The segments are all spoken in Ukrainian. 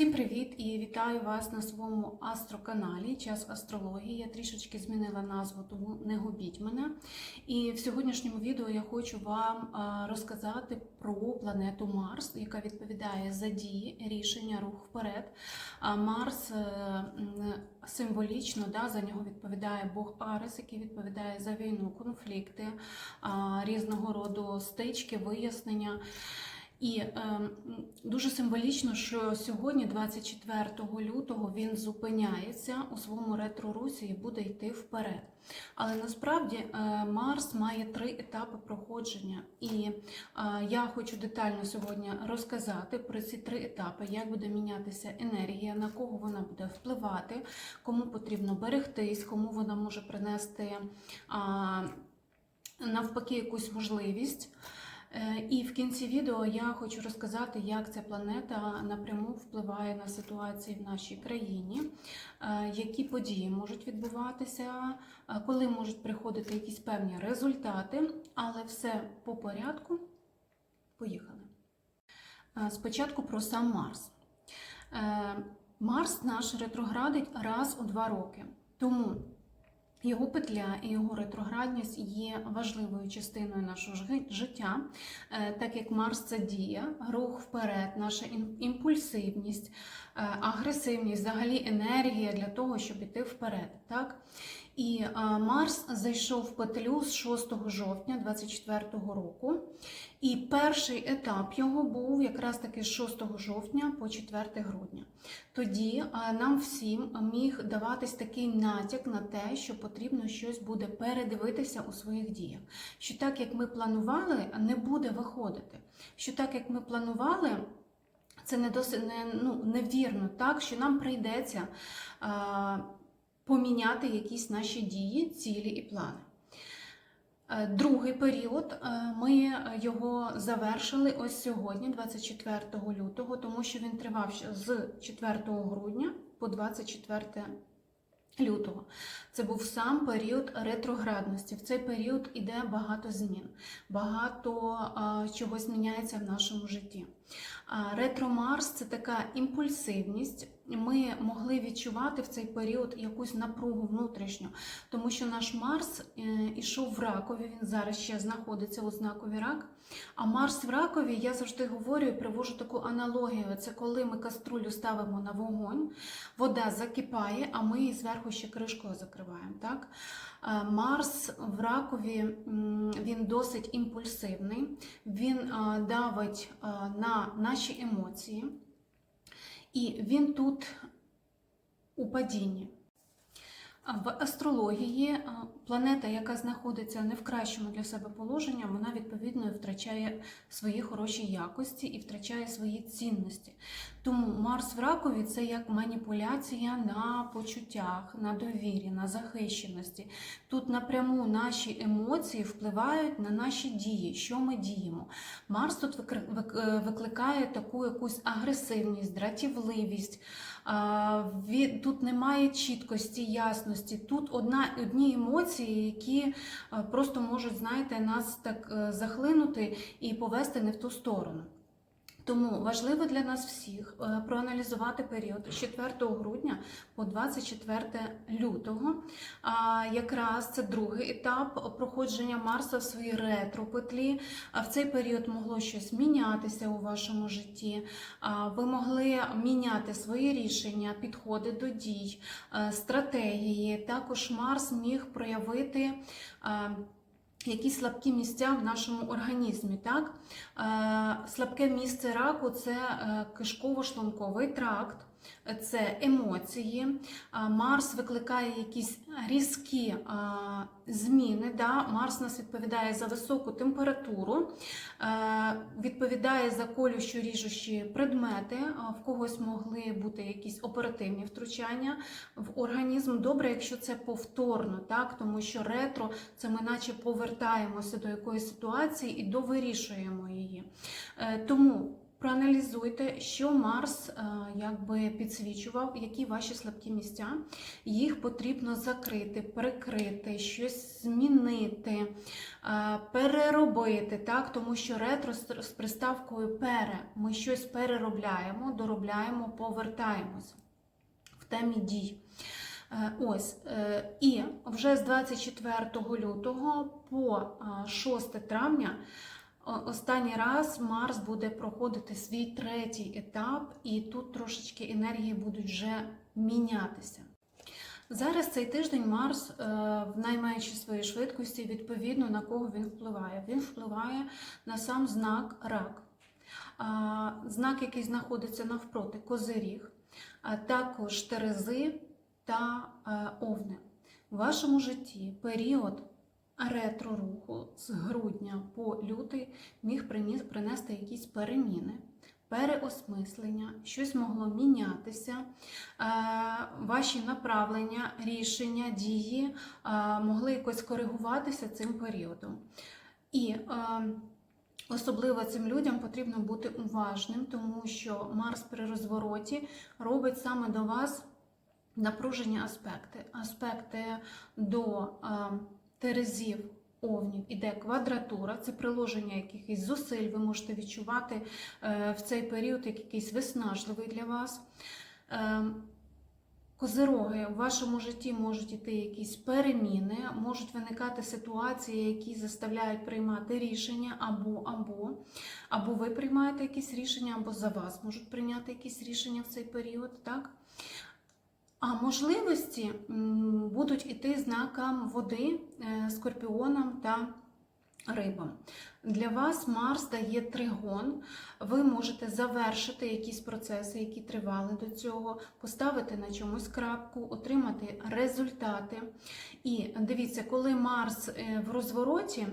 Всім привіт і вітаю вас на своєму астроканалі Час астрології. Я трішечки змінила назву, тому не губіть мене. І в сьогоднішньому відео я хочу вам розказати про планету Марс, яка відповідає за дії, рішення, рух вперед. А Марс е, символічно да, за нього відповідає Бог Арес, який відповідає за війну, конфлікти, різного роду стички, вияснення. І е, дуже символічно, що сьогодні, 24 лютого, він зупиняється у своєму ретро-русі і буде йти вперед. Але насправді е, Марс має три етапи проходження, і е, я хочу детально сьогодні розказати про ці три етапи, як буде мінятися енергія, на кого вона буде впливати, кому потрібно берегтись, кому вона може принести а, навпаки якусь можливість. Е, І в кінці відео я хочу розказати, як ця планета напряму впливає на ситуації в нашій країні, е, які події можуть відбуватися, е, коли можуть приходити якісь певні результати, але все по порядку. Поїхали. Спочатку про сам Марс. Марс наш ретроградить раз у два роки. Тому його петля і його ретроградність є важливою частиною нашого життя, е, так як Марс це дія, рух вперед, наша імпульсивність, е, агресивність, взагалі енергія для того, щоб іти вперед. Так? І е, Марс зайшов в петлю з 6 жовтня 2024 року. І перший етап його був якраз таки з 6 жовтня по 4 грудня. Тоді нам всім міг даватись такий натяк на те, що потрібно щось буде передивитися у своїх діях. Що так, як ми планували, не буде виходити. Що так, як ми планували, це не досить не, ну, невірно, так що нам прийдеться е, поміняти якісь наші дії, цілі і плани. Е, Другий період е, ми його завершили ось сьогодні, 24 лютого, тому що він тривав з 4 грудня по 24 лютого. Це був сам період ретроградності. В цей період іде багато змін, багато а, чогось міняється в нашому житті. Ретро Марс це така імпульсивність. Ми могли відчувати в цей період якусь напругу внутрішню, тому що наш Марс е, ішов в ракові, він зараз ще знаходиться у знакові рак. А Марс в ракові, я завжди говорю привожу таку аналогію. Це коли ми каструлю ставимо на вогонь, вода закипає, а ми її зверху ще кришкою закриваємо. Так? Е, Марс в ракові він досить імпульсивний, він давить на наші емоції, і він тут у падінні. В астрології планета, яка знаходиться не в кращому для себе положенні, вона відповідно втрачає свої хороші якості і втрачає свої цінності. Тому Марс в ракові це як маніпуляція на почуттях, на довірі, на захищеності. Тут напряму наші емоції впливають на наші дії, що ми діємо. Марс тут е, викликає таку якусь агресивність, дратівливість. Тут немає чіткості, ясності. Тут одна, одні емоції, які е, просто можуть, знаєте, нас так е, захлинути і повести не в ту сторону. Тому важливо для нас всіх е, проаналізувати період з 4 грудня по 24 лютого. Якраз це другий етап проходження Марса в своїй ретро-петлі. А В цей період могло щось мінятися у вашому житті. Ви могли міняти свої рішення, підходи до дій, е, стратегії. Також Марс міг проявити. Якісь слабкі місця в нашому організмі, так? Е, слабке місце раку це е, кишково-шлунковий тракт, це емоції. Марс викликає якісь різкі зміни. Да? Марс нас відповідає за високу температуру, е, відповідає за колющі ріжучі предмети. В когось могли бути якісь оперативні втручання в організм. Добре, якщо це повторно, так? тому що ретро це ми наче повертаємося до якоїсь ситуації і довирішуємо її. Е, Тому проаналізуйте, що Марс е, якби підсвічував, які ваші слабкі місця. Їх потрібно закрити, прикрити, щось змінити, е, переробити, так? тому що ретро з приставкою пере ми щось переробляємо, доробляємо, повертаємося в темі дій. Е, Ось і вже з 24 лютого по е, 6 травня останній раз Марс буде проходити свій третій етап, і тут трошечки енергії будуть вже мінятися. Зараз цей тиждень Марс е, в найменшій своїй швидкості, відповідно на кого він впливає. Він впливає на сам знак рак. Знак, який знаходиться навпроти козиріг, а також терези та е, овни. У вашому житті період ретро-руху з грудня по лютий міг принести якісь переміни, переосмислення, щось могло мінятися, е, ваші направлення, рішення, дії е, могли якось коригуватися цим періодом. І е, Особливо цим людям потрібно бути уважним, тому що Марс при розвороті робить саме до вас напружені аспекти. Аспекти до терезів овнів іде квадратура, це приложення якихось зусиль. Ви можете відчувати е, в цей період як якийсь виснажливий для вас. Е, Козироги в вашому житті можуть іти якісь переміни, можуть виникати ситуації, які заставляють приймати рішення або або, або ви приймаєте якісь рішення, або за вас можуть прийняти якісь рішення в цей період, так? А можливості будуть іти знакам води, е, скорпіонам та рибам. Для вас Марс дає тригон. Ви можете завершити якісь процеси, які тривали до цього, поставити на чомусь крапку, отримати результати. І дивіться, коли Марс е, в розвороті,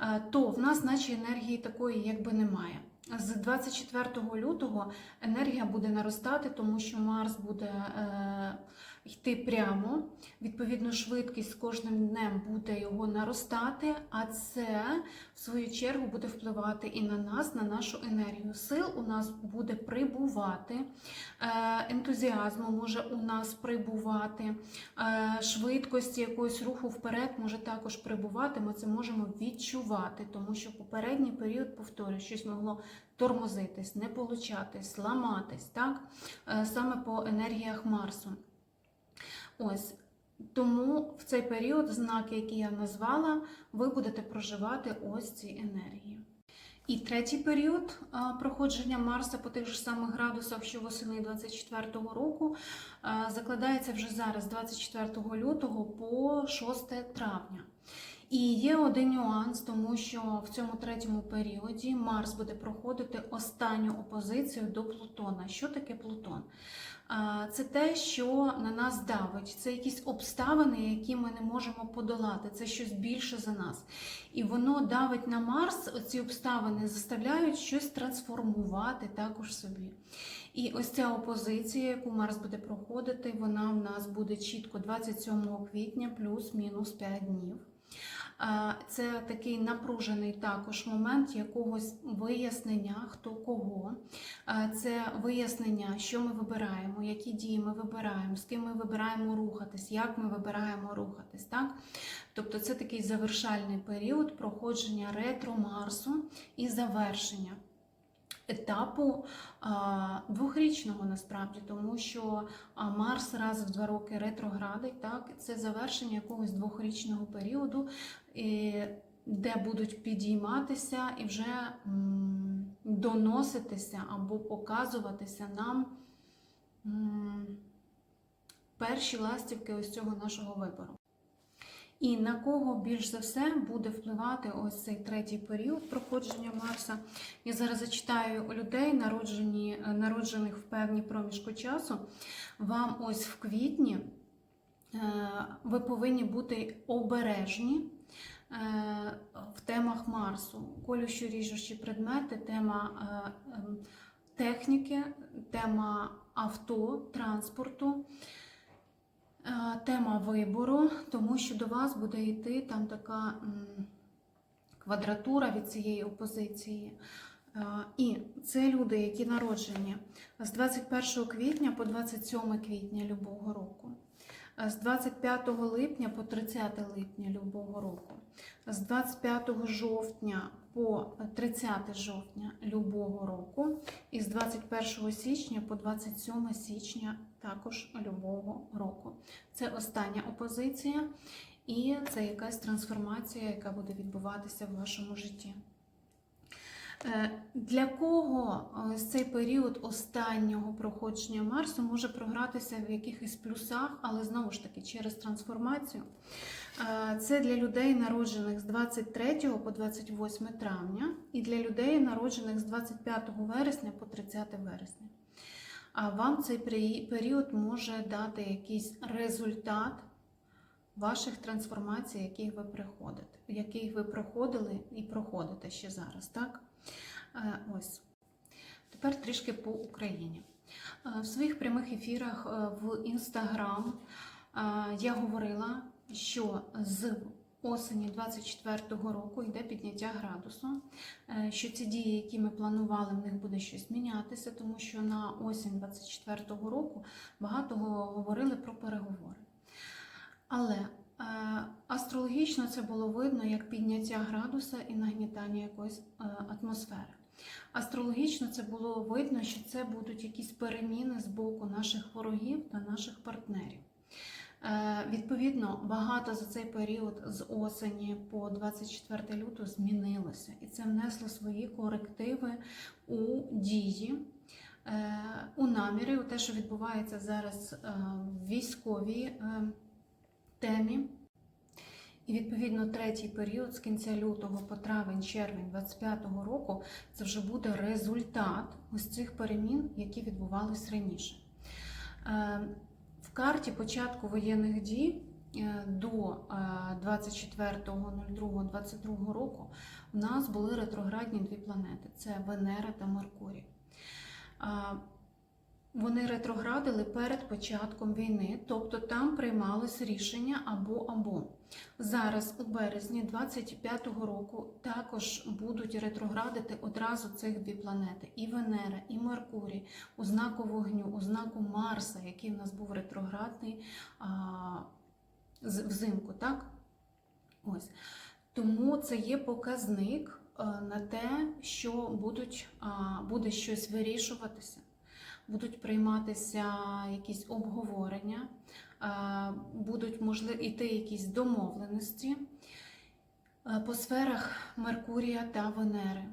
е, то в нас, наче енергії такої, якби немає. З 24 лютого енергія буде наростати, тому що Марс буде е, йти прямо. Відповідно, швидкість з кожним днем буде його наростати, а це в свою чергу буде впливати і на нас, на нашу енергію. Сил у нас буде прибувати, е, ентузіазму може у нас прибувати, е, швидкості якогось руху вперед може також прибувати. Ми це можемо відчувати, тому що попередній період, повторюю, щось могло тормозитись, не получатись, ламатись, так? Е, саме по енергіях Марсу. Ось. Тому в цей період знаки, які я назвала, ви будете проживати ось ці енергії. І третій період проходження Марса по тих же самих градусах, що восени 24-го року, закладається вже зараз, 24 лютого по 6 травня. І є один нюанс, тому що в цьому третьому періоді Марс буде проходити останню опозицію до Плутона. Що таке Плутон? Це те, що на нас давить. Це якісь обставини, які ми не можемо подолати. Це щось більше за нас. І воно давить на Марс. Оці обставини заставляють щось трансформувати також собі. І ось ця опозиція, яку Марс буде проходити, вона в нас буде чітко 27 квітня плюс-мінус 5 днів. Це такий напружений також момент якогось вияснення, хто кого. Це вияснення, що ми вибираємо, які дії ми вибираємо, з ким ми вибираємо рухатись, як ми вибираємо рухатись. Так? Тобто це такий завершальний період проходження ретро Марсу і завершення. Етапу двохрічного насправді, тому що Марс раз в два роки ретроградить, так це завершення якогось двохрічного періоду, де будуть підійматися і вже доноситися або показуватися нам перші ластівки ось цього нашого вибору. І на кого більш за все буде впливати ось цей третій період проходження Марса. Я зараз зачитаю людей, народжені, народжених в певні проміжку часу. Вам ось в квітні е, ви повинні бути обережні е, в темах Марсу. Колючі ріжучі предмети, тема е, ем, техніки, тема авто, транспорту. Е, Тема вибору, тому що до вас буде йти там така квадратура від цієї опозиції. Е, І це люди, які народжені з 21 квітня по 27 квітня любого року, з 25 липня по 30 липня любого року, з 25 жовтня по 30 жовтня любого року, і з 21 січня по 27 січня також любого року. Це остання опозиція, і це якась трансформація, яка буде відбуватися в вашому житті. Е, Для кого ось цей період останнього проходження Марсу може програтися в якихось плюсах, але знову ж таки через трансформацію. Е, Це для людей, народжених з 23 по 28 травня, і для людей, народжених з 25 вересня по 30 вересня. А вам цей період може дати якийсь результат ваших трансформацій, яких ви приходите, яких ви проходили і проходите ще зараз, так? Е, Ось. Тепер трішки по Україні. Е, В своїх прямих ефірах е, в Інстаграм я говорила, що з осені 24-го року йде підняття градусу, що ці дії, які ми планували, в них буде щось мінятися, тому що на осінь 24-го року багато говорили про переговори. Але астрологічно це було видно як підняття градуса і нагнітання якоїсь е, атмосфери. Астрологічно це було видно, що це будуть якісь переміни з боку наших ворогів та наших партнерів. Е, Відповідно, багато за цей період з осені по 24 лютого змінилося, і це внесло свої корективи у дії, е, у наміри, у те, що відбувається зараз е, в військовій е, темі. І відповідно третій період з кінця лютого по травень, червень 25-го року це вже буде результат ось цих перемін, які відбувались раніше. Е, В карті початку воєнних дій е, до е, 24.02.22 року у нас були ретроградні дві планети: це Венера та Меркурій. Вони ретроградили перед початком війни, тобто там приймалось рішення або або. Зараз, у березні 25-го року, також будуть ретроградити одразу цих дві планети: і Венера, і Меркурій у знаку вогню, у знаку Марса, який в нас був ретроградний а, взимку, так? Ось. Тому це є показник е, на те, що будуть, а, буде щось вирішуватися, будуть прийматися якісь обговорення, будуть можливо йти якісь домовленості е, по сферах Меркурія та Венери.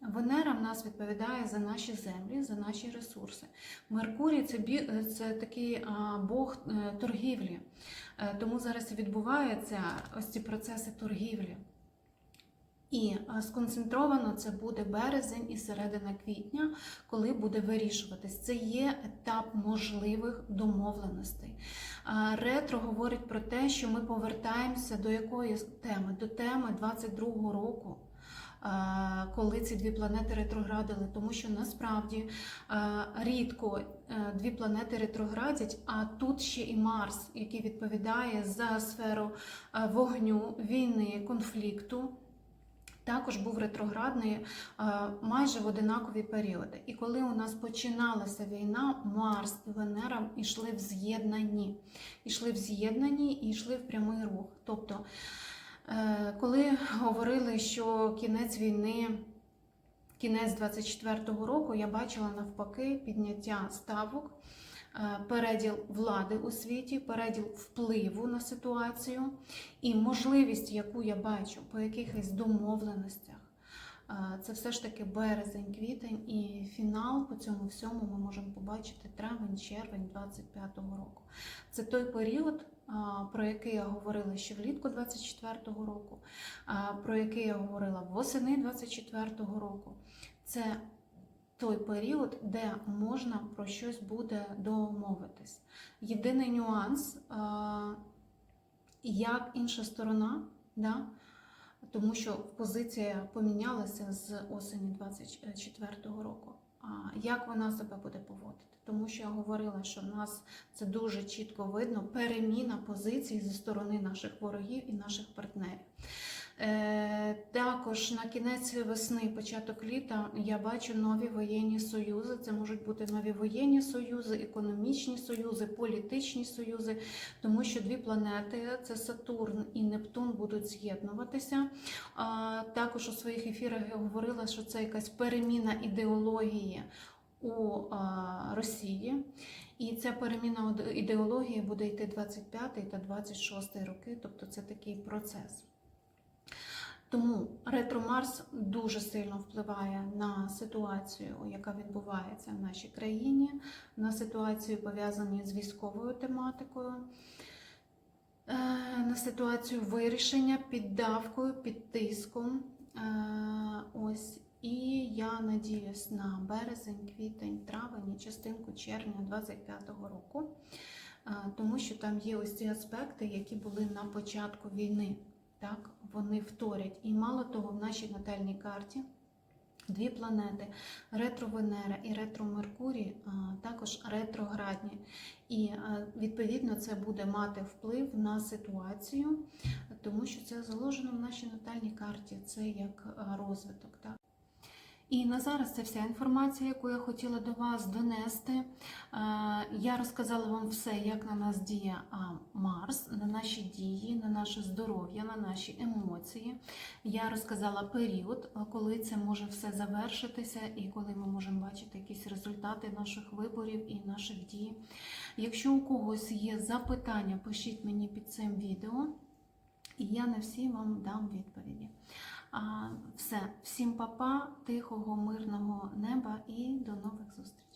Венера в нас відповідає за наші землі, за наші ресурси. Меркурій це, бі- е, це такий бог е, торгівлі. Тому зараз відбуваються ось ці процеси торгівлі. І е, сконцентровано це буде березень і середина квітня, коли буде вирішуватись. Це є етап можливих домовленостей. Ретро говорить про те, що ми повертаємося до якої теми? До теми 22-го року. Коли ці дві планети ретроградили, тому що насправді рідко е, дві планети ретроградять, а тут ще і Марс, який відповідає за сферу вогню, війни, конфлікту також був ретроградний е, майже в одинакові періоди. І коли у нас починалася війна, Марс і Венера йшли в з'єднанні. Йшли в з'єднанні і йшли в прямий рух. Тобто, е, коли говорили, що кінець війни. Кінець 24-го року я бачила навпаки підняття ставок, переділ влади у світі, переділ впливу на ситуацію і можливість, яку я бачу по якихось домовленостях. Е, Це все ж таки березень, квітень і фінал по цьому всьому ми можемо побачити травень, червень 25-го року. Це той період, про який я говорила ще влітку 24-го року, про який я говорила восени 24-го року. Це той період, де можна про щось буде домовитись. Єдиний нюанс, як інша сторона, да? тому що позиція помінялася з осені 24-го року. Як вона себе буде поводити? Тому що я говорила, що в нас це дуже чітко видно переміна позицій зі сторони наших ворогів і наших партнерів. Е, Також на кінець весни, початок літа я бачу нові воєнні союзи. Це можуть бути нові воєнні союзи, економічні союзи, політичні союзи, тому що дві планети це Сатурн і Нептун будуть з'єднуватися. Також у своїх ефірах я говорила, що це якась переміна ідеології у а, Росії. І ця переміна ідеології буде йти 25 та 26 роки, тобто це такий процес. Тому ретро Марс дуже сильно впливає на ситуацію, яка відбувається в нашій країні, на ситуацію пов'язані з військовою тематикою, е, на ситуацію вирішення під давкою, під тиском. Е, Ось і я надіюсь на березень, квітень, травень частинку червня 25-го року, е, тому що там є ось ці аспекти, які були на початку війни. Так, вони вторять. І мало того, в нашій натальній карті дві планети ретро-Венера і ретро-Меркурій також ретроградні. І відповідно це буде мати вплив на ситуацію, тому що це заложено в нашій натальній карті. Це як розвиток. Так? І на зараз це вся інформація, яку я хотіла до вас донести. Е, Я розказала вам все, як на нас діє Марс, на наші дії, на наше здоров'я, на наші емоції. Я розказала період, коли це може все завершитися, і коли ми можемо бачити якісь результати наших виборів і наших дій. Якщо у когось є запитання, пишіть мені під цим відео, і я на всі вам дам відповіді. Все, всім папа, тихого, мирного неба і до нових зустрічей.